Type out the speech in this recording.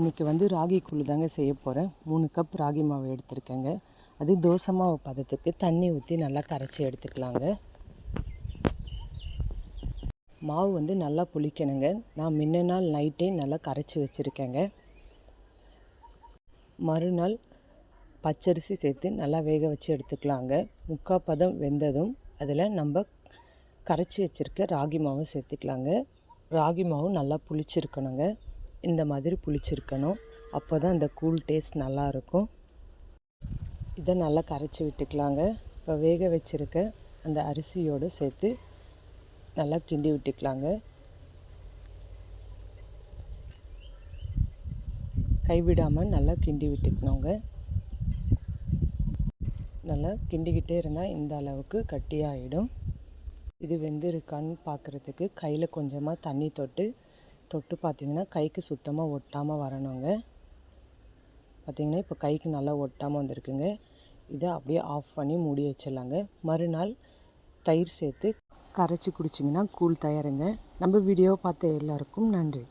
இன்றைக்கி வந்து ராகி கூழ் தாங்க செய்ய போகிறேன் மூணு கப் ராகி மாவு எடுத்திருக்கேங்க. அது தோசை மாவு பதத்துக்கு தண்ணி ஊற்றி நல்லா கரைச்சி எடுத்துக்கலாங்க. மாவு வந்து நல்லா புளிக்கணுங்க. நான் முன்ன நாள் நைட்டே நல்லா கரைச்சி வச்சுருக்கேங்க. மறுநாள் பச்சரிசி சேர்த்து நல்லா வேக வச்சு எடுத்துக்கலாங்க. முக்கால் பதம் வெந்ததும் அதில் நம்ம கரைச்சி வச்சுருக்க ராகி மாவும் சேர்த்துக்கலாங்க. ராகி மாவும் நல்லா புளிச்சிருக்கணுங்க. இந்த மாதிரி புளிச்சிருக்கணும். அப்போ தான் இந்த கூல் டேஸ்ட் நல்லாயிருக்கும் இதை நல்லா கரைச்சி விட்டுக்கலாங்க. இப்போ வேக வச்சுருக்க அந்த அரிசியோடு சேர்த்து நல்லா கிண்டி விட்டுக்கலாங்க. கைவிடாமல் நல்லா கிண்டி விட்டுக்கணுங்க. நல்லா கிண்டிக்கிட்டே இருந்தால் இந்த அளவுக்கு கட்டியாகிடும் இது வெந்திருக்கான்னு பார்க்குறதுக்கு கையில் கொஞ்சமாக தண்ணி தொட்டு தொட்டு பார்த்திங்கன்னா கைக்கு சுத்தமாக ஒட்டாமல் வரணுங்க. பார்த்திங்கன்னா இப்போ கைக்கு நல்லா ஒட்டாமல் வந்திருக்குங்க. இதை அப்படியே ஆஃப் பண்ணி மூடி வச்சிடலாங்க. மறுநாள் தயிர் சேர்த்து கரைச்சி குடிச்சிங்கன்னா கூழ் தயாருங்க. நம்ம வீடியோ பார்த்த எல்லாருக்கும் நன்றி.